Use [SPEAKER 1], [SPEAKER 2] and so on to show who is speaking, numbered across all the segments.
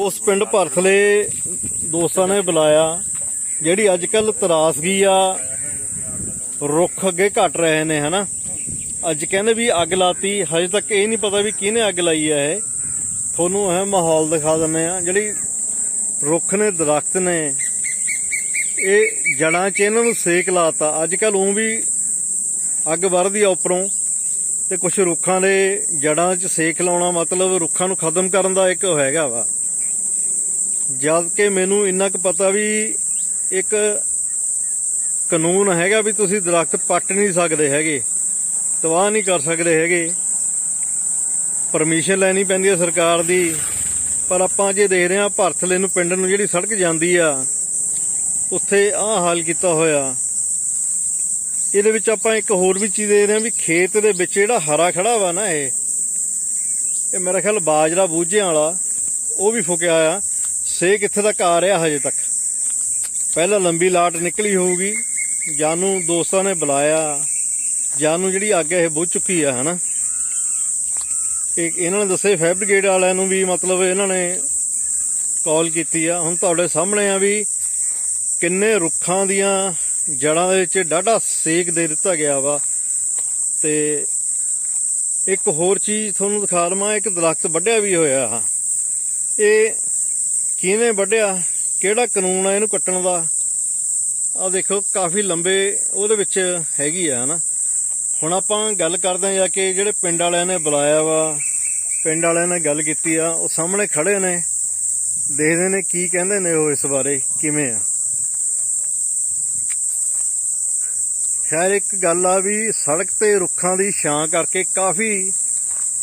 [SPEAKER 1] ਉਸ ਪਿੰਡ ਭਰਥਲੇ ਦੋਸਤਾਂ ਨੇ ਬੁਲਾਇਆ, ਜਿਹੜੀ ਅੱਜ ਕੱਲ ਤਰਾਸਗੀ ਆ, ਰੁੱਖ ਅੱਗੇ ਘਟ ਰਹੇ ਨੇ, ਹਨਾ? ਅੱਜ ਕਹਿੰਦੇ ਵੀ ਅੱਗ ਲਾਤੀ, ਹਜੇ ਤੱਕ ਇਹ ਨਹੀਂ ਪਤਾ ਵੀ ਕਿਹਨੇ ਅੱਗ ਲਾਈ ਆ ਇਹ। ਤੁਹਾਨੂੰ ਇਹ ਮਾਹੌਲ ਦਿਖਾ ਦਿੰਨੇ ਆ ਜਿਹੜੀ ਰੁੱਖ ਨੇ, ਦਰਖਤ ਨੇ, ਇਹ ਜੜਾਂ 'ਚ ਇਹਨਾਂ ਨੂੰ ਸੇਕ ਲਾਤਾ। ਅੱਜ ਕੱਲ ਉਹ ਵੀ ਅੱਗ ਵਰਦੀ ਆ ਉੱਪਰੋਂ, ਤੇ ਕੁਝ ਰੁੱਖਾਂ ਦੇ ਜੜਾਂ 'ਚ ਸੇਕ ਲਾਉਣਾ ਮਤਲਬ ਰੁੱਖਾਂ ਨੂੰ ਖਤਮ ਕਰਨ ਦਾ ਇੱਕ ਹੈਗਾ ਵਾ। ਜਦ ਕਿ ਮੈਨੂੰ ਇੰਨਾ ਕੁ ਪਤਾ ਵੀ ਇੱਕ ਕਾਨੂੰਨ ਹੈਗਾ ਵੀ ਤੁਸੀਂ ਦਰਖਤ ਪੱਟ ਨਹੀਂ ਸਕਦੇ ਹੈਗੇ, ਤਬਾਹ ਨਹੀਂ ਕਰ ਸਕਦੇ ਹੈਗੇ ਪਰਮਿਸ਼ਨ ਲੈਣੀ ਪੈਂਦੀ ਹੈ ਸਰਕਾਰ ਦੀ, ਪਰ ਆਪਾਂ ਜੇ ਦੇਖ ਰਹੇ ਹਾਂ ਭਰਥਲੇ ਨੂੰ ਪਿੰਡ ਨੂੰ ਜਿਹੜੀ ਸੜਕ ਜਾਂਦੀ ਆ, ਉੱਥੇ ਆਹ ਹਾਲ ਕੀਤਾ ਹੋਇਆ। ਇਹਦੇ ਵਿੱਚ ਆਪਾਂ ਇੱਕ ਹੋਰ ਵੀ ਚੀਜ਼ ਦੇ ਰਹੇ ਹਾਂ ਵੀ ਖੇਤ ਦੇ ਵਿੱਚ ਜਿਹੜਾ ਹਰਾ ਖੜਾ ਵਾ ਨਾ ਇਹ ਇਹ ਮੇਰਾ ਖਿਆਲ ਬਾਜਰਾ ਬੂਝਿਆਂ ਵਾਲਾ, ਉਹ ਵੀ ਫੁਕਿਆ ਆ। ਸੇਕ ਇੱਥੇ ਤੱਕ ਆ ਰਿਹਾ ਹਜੇ ਤੱਕ? ਪਹਿਲਾਂ ਲੰਬੀ ਲਾਟ ਨਿਕਲੀ ਹੋਊਗੀ। ਜਾਨੂੰ ਦੋਸਤਾਂ ਨੇ ਬੁਲਾਇਆ। ਜਾਨੂੰ ਜਿਹੜੀ ਅੱਗ ਇਹ ਬੁੱਝ ਚੁੱਕੀ ਆ, ਹਨਾ? ਇਹ ਇਹਨਾਂ ਨੇ ਦੱਸੇ ਫੈਬਰਿਕੇਟ ਵਾਲਿਆਂ ਨੂੰ ਵੀ ਮਤਲਬ ਇਹਨਾਂ ਨੇ ਕਾਲ ਕੀਤੀ ਆ। ਹੁਣ ਤੁਹਾਡੇ ਸਾਹਮਣੇ ਆ ਵੀ ਕਿੰਨੇ ਰੁੱਖਾਂ ਦੀਆਂ ਜੜਾਂ ਦੇ ਵਿੱਚ ਡਾਢਾ ਸੇਕ ਦੇ ਦਿੱਤਾ ਗਿਆ ਵਾ। ਤੇ ਇੱਕ ਹੋਰ ਚੀਜ਼ ਤੁਹਾਨੂੰ ਦਿਖਾ ਦਵਾਂ, ਇੱਕ ਦਰਖਤ ਵੱਢਿਆ ਵੀ ਹੋਇਆ ਆ। ਇਹ ਕਿਹਨੇ ਵੱਢਿਆ? ਕਿਹੜਾ ਕਾਨੂੰਨ ਆ ਇਹਨੂੰ ਕੱਟਣ ਦਾ? ਆ ਦੇਖੋ, ਕਾਫੀ ਲੰਬੇ ਉਹਦੇ ਵਿੱਚ ਹੈਗੀ ਆ, ਹਨਾ? ਹੁਣ ਆਪਾਂ ਗੱਲ ਕਰਦੇ ਆ ਜਾ ਕੇ ਜਿਹੜੇ ਪਿੰਡ ਵਾਲਿਆਂ ਨੇ ਬੁਲਾਇਆ ਵਾ, ਪਿੰਡ ਵਾਲਿਆਂ ਨੇ ਗੱਲ ਕੀਤੀ ਆ, ਉਹ ਸਾਹਮਣੇ ਖੜੇ ਨੇ। ਦੇਖਦੇ ਨੇ ਕੀ ਕਹਿੰਦੇ ਨੇ ਉਹ ਇਸ ਬਾਰੇ, ਕਿਵੇਂ ਆ। ਖੈਰ, ਇੱਕ ਗੱਲ ਆ ਵੀ ਸੜਕ ਤੇ ਰੁੱਖਾਂ ਦੀ ਛਾਂ ਕਰਕੇ ਕਾਫੀ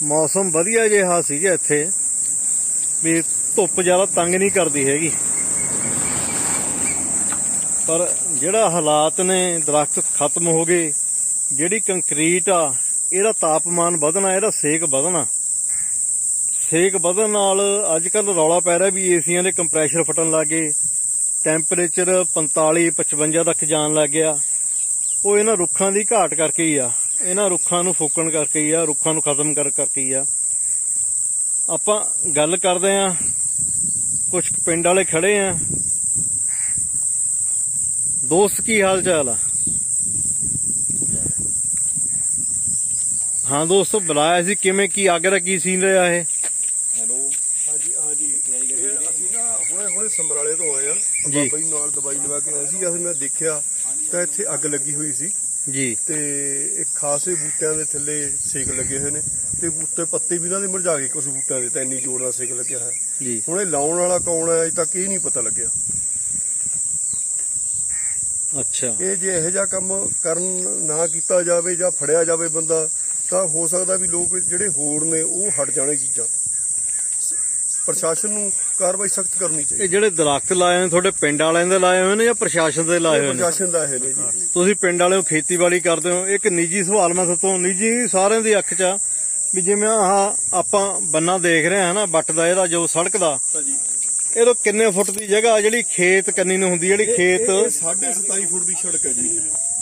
[SPEAKER 1] ਮੌਸਮ ਵਧੀਆ ਜਿਹਾ ਸੀਗਾ ਇੱਥੇ। ਵੀ ਧੁੱਪ ਜ਼ਿਆਦਾ ਤੰਗ ਨਹੀਂ ਕਰਦੀ ਹੈਗੀ। ਪਰ ਜਿਹੜਾ ਹਾਲਾਤ ਨੇ, ਦਰਖਤ ਖਤਮ ਹੋ ਗਏ, ਜਿਹੜੀ ਕੰਕਰੀਟ ਆ, ਇਹਦਾ ਤਾਪਮਾਨ ਵਧਣਾ, ਇਹਦਾ ਸੇਕ ਵਧਣਾ। ਸੇਕ ਵਧਣ ਨਾਲ ਅੱਜ ਕੱਲ ਰੌਲਾ ਪੈ ਰਿਹਾ ਵੀ ਏਸੀਆਂ ਦੇ ਕੰਪਰੈਸ਼ਰ ਫਟਣ ਲੱਗੇ ਟੈਂਪਰੇਚਰ 45 55 ਤੱਕ ਜਾਣ ਲੱਗ ਗਿਆ। ਉਹ ਇਹਨਾਂ ਰੁੱਖਾਂ ਦੀ ਘਾਟ ਕਰਕੇ ਹੀ ਆ। ਇਹਨਾਂ ਰੁੱਖਾਂ ਨੂੰ ਫੂਕਣ ਕਰਕੇ ਹੀ ਆ, ਰੁੱਖਾਂ ਨੂੰ ਖਤਮ ਕਰ ਕਰਕੇ ਹੀ ਆ। ਆਪਾਂ ਗੱਲ ਕਰਦੇ ਆ ਕੁਝ ਪਿੰਡ ਵਾਲੇ ਖੜੇ ਆ। ਦੋਸਤ ਕੀ ਹਾਲ ਚਾਲ ਆ? ਹਾਂ ਦੋਸਤੋ ਬੁਲਾਇਆ ਸੀ ਕਿਵੇਂ ਕੀ ਅੱਗ ਦਾ ਕੀ ਸੀਨ ਰਿਹਾ ਇਹ?
[SPEAKER 2] ਹੈਲੋ। ਹਾਂਜੀ ਹਾਂਜੀ। ਇਹ ਅਸੀਂ ਨਾ ਹੁਣੇ ਹੁਣੇ ਸਮਰਾਲੇ ਤੋਂ ਆਏ ਆ।
[SPEAKER 1] ਜੀ।
[SPEAKER 2] ਬਾਬਾ ਜੀ ਨਾਲ ਦਵਾਈ ਲਵਾ ਕੇ ਆਏ ਸੀ ਜਦ ਮੈਂ ਦੇਖਿਆ ਤਾਂ ਇੱਥੇ ਅੱਗ ਲੱਗੀ ਹੋਈ ਸੀ।
[SPEAKER 1] ਜੀ।
[SPEAKER 2] ਤੇ ਇੱਕ ਖਾਸੇ ਬੂਟਿਆਂ ਦੇ ਥੱਲੇ ਸੇਕ ਲੱਗੇ ਹੋਏ ਨੇ ਤੇ ਬੂਟੇ ਪੱਤੇ ਵੀ ਇਹਨਾਂ ਦੇ ਮੁਰਝਾ ਗਏ ਕੁਝ ਬੂਟਿਆਂ ਦੇ ਤਾਂ ਇੰਨੀ ਜ਼ੋਰ ਨਾਲ ਸੇਕ ਲੱਗਿਆ ਹੋਇਆ।
[SPEAKER 1] ਜੀ।
[SPEAKER 2] ਹੁਣ ਇਹ ਲਾਉਣ ਵਾਲਾ ਕੌਣ ਹੈ ਅਜੇ ਤੱਕ ਇਹ ਨਹੀਂ ਪਤਾ ਲੱਗਿਆ।
[SPEAKER 1] ਅੱਛਾ।
[SPEAKER 2] ਇਹ ਜੇ ਇਹੋ ਜਿਹਾ ਕੰਮ ਕਰਨ ਨਾ ਕੀਤਾ ਜਾਵੇ ਜਾਂ ਫੜਿਆ ਜਾਵੇ ਬੰਦਾ ਤਾਂ ਹੋ ਸਕਦਾ ਵੀ ਲੋਕ ਜਿਹੜੇ ਹੋਰ ਨੇ ਉਹ ਹਟ ਜਾਣੇ ਚੀਜ਼ਾਂ। ਪ੍ਰਸ਼ਾਸਨ ਨੂੰ ਕਾਰਵਾਈ ਸਖਤ ਕਰਨੀ ਚਾਹੀਦੀ।
[SPEAKER 1] ਇਹ ਜਿਹੜੇ ਦਰਖਤ ਲਾਏ ਨੇ ਤੁਹਾਡੇ ਪਿੰਡ ਵਾਲਿਆਂ ਦੇ ਲਾਏ ਹੋਏ ਨੇ ਜਾਂ ਪ੍ਰਸ਼ਾਸਨ ਦੇ ਲਾਏ ਹੋਏ ਨੇ?
[SPEAKER 2] ਪ੍ਰਸ਼ਾਸਨ ਦਾ ਨੇ ਜੀ।
[SPEAKER 1] ਤੁਸੀਂ ਪਿੰਡ ਵਾਲਿਓ ਖੇਤੀਬਾੜੀ ਕਰਦੇ ਹੋ। ਇੱਕ ਨਿੱਜੀ ਸਵਾਲ ਮੈਂ ਤੋਂ ਨਿੱਜੀ ਸਾਰਿਆਂ ਦੀ ਅੱਖ 'ਚ ਆ ਵੀ ਜਿਵੇਂ ਆਹ ਆਪਾਂ ਬੰਨਾ ਦੇਖ ਰਹੇ ਹਾਂ ਨਾ ਬੱਟ ਦਾ ਇਹਦਾ ਜੋ ਸੜਕ ਦਾ
[SPEAKER 2] ਹਾਂਜੀ।
[SPEAKER 1] ਇਹ ਤੋਂ ਕਿੰਨੇ ਫੁੱਟ ਦੀ ਜਗ੍ਹਾ ਜਿਹੜੀ ਖੇਤ ਕੰਨੀ ਨੂੰ ਹੁੰਦੀ ਜਿਹੜੀ ਖੇਤ
[SPEAKER 2] ਇਹ 27.5 ਫੁੱਟ ਦੀ ਸੜਕ ਹੈ ਜੀ।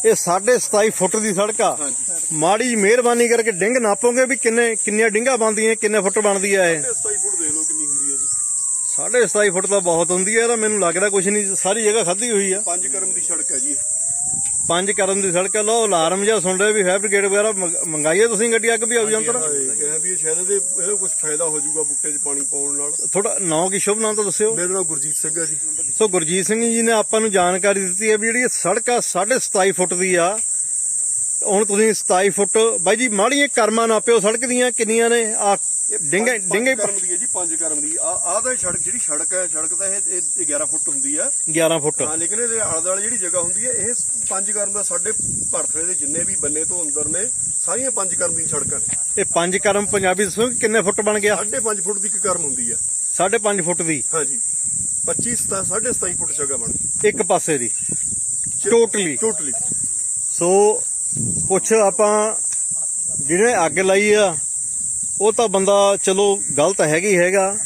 [SPEAKER 1] ਇਹ 27.5 ਫੁੱਟ ਦੀ ਸੜਕ ਆ। ਮਾੜੀ ਜਿਹੀ ਮਿਹਰਬਾਨੀ ਕਰਕੇ ਡਿੰਗ ਨਾਪੋਗੇ ਵੀ ਕਿੰਨੇ ਕਿੰਨੀਆਂ ਡਿੰਗਾ ਬਣਦੀਆਂ ਕਿੰਨੇ ਫੁੱਟ ਬਣਦੀ ਆ ਇਹ?
[SPEAKER 2] 27 ਫੁੱਟ ਦੇਖ ਲਓ ਕਿੰਨੀ ਹੁੰਦੀ ਹੈ ਜੀ
[SPEAKER 1] 27.5 ਫੁੱਟ ਤਾਂ ਬਹੁਤ ਹੁੰਦੀ ਆ ਇਹਦਾ ਮੈਨੂੰ ਲੱਗਦਾ ਕੁਝ ਨਹੀਂ ਸਾਰੀ ਜਗ੍ਹਾ ਖਾਧੀ ਹੋਈ ਆ।
[SPEAKER 2] ਪੰਜ ਕਰਮ ਦੀ ਸੜਕ ਹੈ ਜੀ
[SPEAKER 1] ਪੰਜ ਕਰਨ ਦੀ ਸੜਕ ਲੋ ਅਲਾਰਮ ਜਿਹਾ ਸੁਣ ਰਹੇ ਵੀ ਫੈਬਰਿਕੇਟ ਵਗੈਰਾ ਮੰਗ- ਮੰਗਾਈਏ ਤੁਸੀਂ ਗੱਡੀ ਅੱਗ ਵੀ ਆਉ ਜੰਤਰ
[SPEAKER 2] ਕਿਹਾ ਵੀ ਇਹ ਸ਼ਾਇਦ ਇਹਦੇ ਇਹਦਾ ਕੁਝ ਫਾਇਦਾ ਹੋ ਜਾਊਗਾ ਬੂਟੇ 'ਚ ਪਾਣੀ ਪਾਉਣ ਨਾਲ।
[SPEAKER 1] ਥੋੜਾ ਨਾਂ ਕੀ ਸ਼ੁਭ ਨਾਮ ਤਾਂ ਦੱਸਿਓ।
[SPEAKER 2] ਮੇਰਾ ਨਾਮ ਗੁਰਜੀਤ ਸਿੰਘ ਹੈ ਜੀ।
[SPEAKER 1] ਸੋ ਗੁਰਜੀਤ ਸਿੰਘ ਜੀ ਨੇ ਆਪਾਂ ਨੂੰ ਜਾਣਕਾਰੀ ਦਿੱਤੀ ਹੈ ਵੀ ਜਿਹੜੀ ਇਹ ਸੜਕ ਆ 27.5 ਫੁੱਟ ਦੀ ਆ। ਹੁਣ ਤੁਸੀਂ 27 ਫੁੱਟ ਬਾਈ ਜੀ ਮਾੜੀਆਂ ਕਰਮਾਂ ਨਾਪਿਓ ਸੜਕ ਦੀਆਂ ਕਿੰਨੀਆਂ ਨੇ? ਆ ਡਿੰਗੇ ਡਿੰਗੇ
[SPEAKER 2] ਕਰਮ ਦੀ ਹੈ ਜੀ ਪੰਜ ਕਰਮ ਦੀ। ਆ ਆਹ ਤਾਂ ਸੜਕ ਜਿਹੜੀ ਸੜਕ ਹੈ ਸੜਕ ਤਾਂ ਇਹ ਇਹ 11 ਫੁੱਟ ਹੁੰਦੀ ਹੈ
[SPEAKER 1] 11 ਫੁੱਟ।
[SPEAKER 2] ਹਾਂ ਲੇਕਿਨ ਇਹਦੇ ਆਲੇ ਦੁਆਲੇ ਜਿਹੜੀ ਜਗ੍ਹਾ ਹੁੰਦੀ ਹੈ ਇਹ ਪੰਜ ਕਰਮ ਦਾ ਸਾਡੇ ਭਰਥਲੇ ਦੇ ਜਿੰਨੇ ਵੀ ਬੰਨੇ ਤੋਂ ਅੰਦਰ ਨੇ ਸਾਰੀਆਂ ਪੰਜ ਕਰਮ ਦੀ ਸੜਕਾਂ ਨੇ।
[SPEAKER 1] ਇਹ ਪੰਜ ਕਰਮ ਪੰਜਾਬੀ ਦੱਸੋ ਕਿੰਨੇ ਫੁੱਟ ਬਣ ਗਿਆ?
[SPEAKER 2] ਸਾਢੇ ਪੰਜ ਫੁੱਟ ਦੀ ਇੱਕ ਕਰਮ ਹੁੰਦੀ ਹੈ
[SPEAKER 1] 5.5 ਫੁੱਟ ਦੀ?
[SPEAKER 2] ਹਾਂਜੀ। 25 ਸਾਢੇ 27 ਫੁੱਟ ਜਗ੍ਹਾ ਬਣ
[SPEAKER 1] ਇੱਕ ਪਾਸੇ ਦੀ। ਟੋਟਲੀ
[SPEAKER 2] ਟੋਟਲੀ
[SPEAKER 1] ਸੋ ਕੁਛ ਆਪਾਂ ਜਿਹਨੇ ਅੱਗ ਲਾਈ ਆ ਉਹ ਤਾਂ ਬੰਦਾ ਚਲੋ ਗਲਤ ਹੈਗੀ ਹੈਗਾ।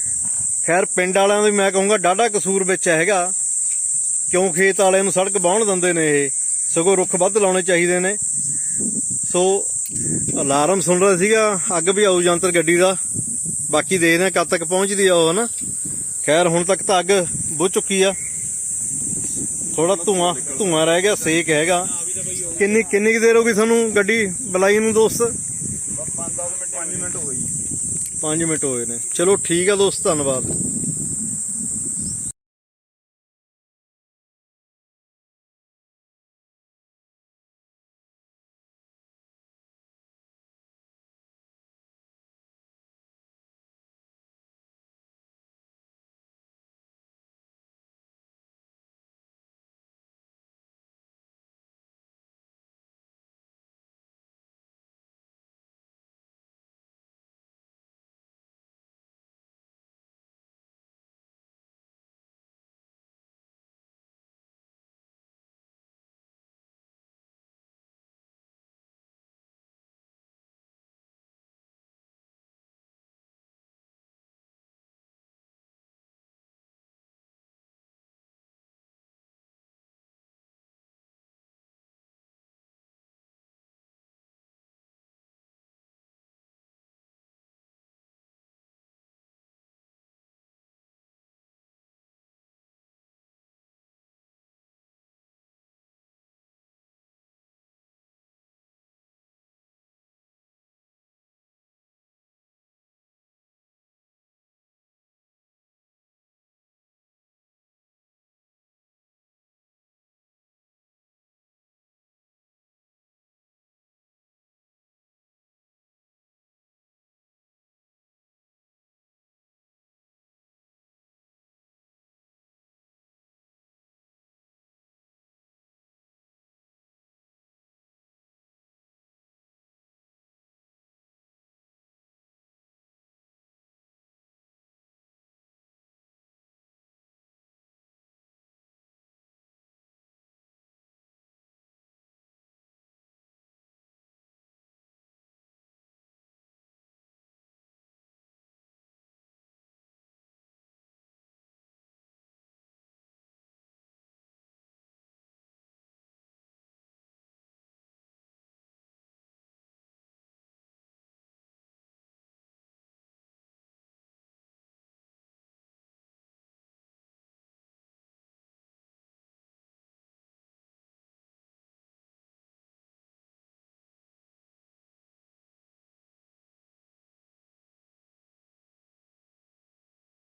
[SPEAKER 1] ਖੈਰ, ਪਿੰਡ ਵਾਲਿਆਂ ਦਾ ਵੀ ਮੈਂ ਕਹੂੰਗਾ, ਡਾਢਾ ਕਸੂਰ ਵਿੱਚ ਹੈਗਾ। ਕਿਉਂ ਖੇਤ ਵਾਲਿਆਂ ਨੂੰ ਸੜਕ ਬਾਹਣ ਦਿੰਦੇ ਨੇ ਇਹ? ਸਗੋਂ ਰੁੱਖ ਵੱਧ ਲਾਉਣੇ ਚਾਹੀਦੇ ਨੇ। ਸੋ, ਅਲਾਰਮ ਸੁਣ ਰਿਹਾ ਸੀਗਾ, ਅੱਗ ਵੀ ਆਊ ਜੰਤਰ ਗੱਡੀ ਦਾ। ਬਾਕੀ ਦੇਖਦੇ ਹਾਂ ਕਦ ਤੱਕ ਪਹੁੰਚਦੀ ਆ ਉਹ, ਹਨਾ? ਖੈਰ, ਹੁਣ ਤੱਕ ਤਾਂ ਅੱਗ ਬੁਝ ਚੁੱਕੀ ਆ। ਥੋੜਾ ਧੂਆਂ ਧੂਆਂ ਰਹਿ ਗਿਆ, ਸੇਕ ਹੈਗਾ। ਕਿੰਨੀ ਕਿੰਨੀ ਕੁ ਦੇਰ ਹੋ ਗਈ ਤੁਹਾਨੂੰ ਗੱਡੀ ਬੁਲਾਈ ਨੂੰ ਦੋਸਤ?
[SPEAKER 2] 5 ਮਿੰਟ ਹੋਈ
[SPEAKER 1] 5 ਮਿੰਟ ਹੋਏ ਨੇ। ਚਲੋ ਠੀਕ ਆ ਦੋਸਤ ਧੰਨਵਾਦ।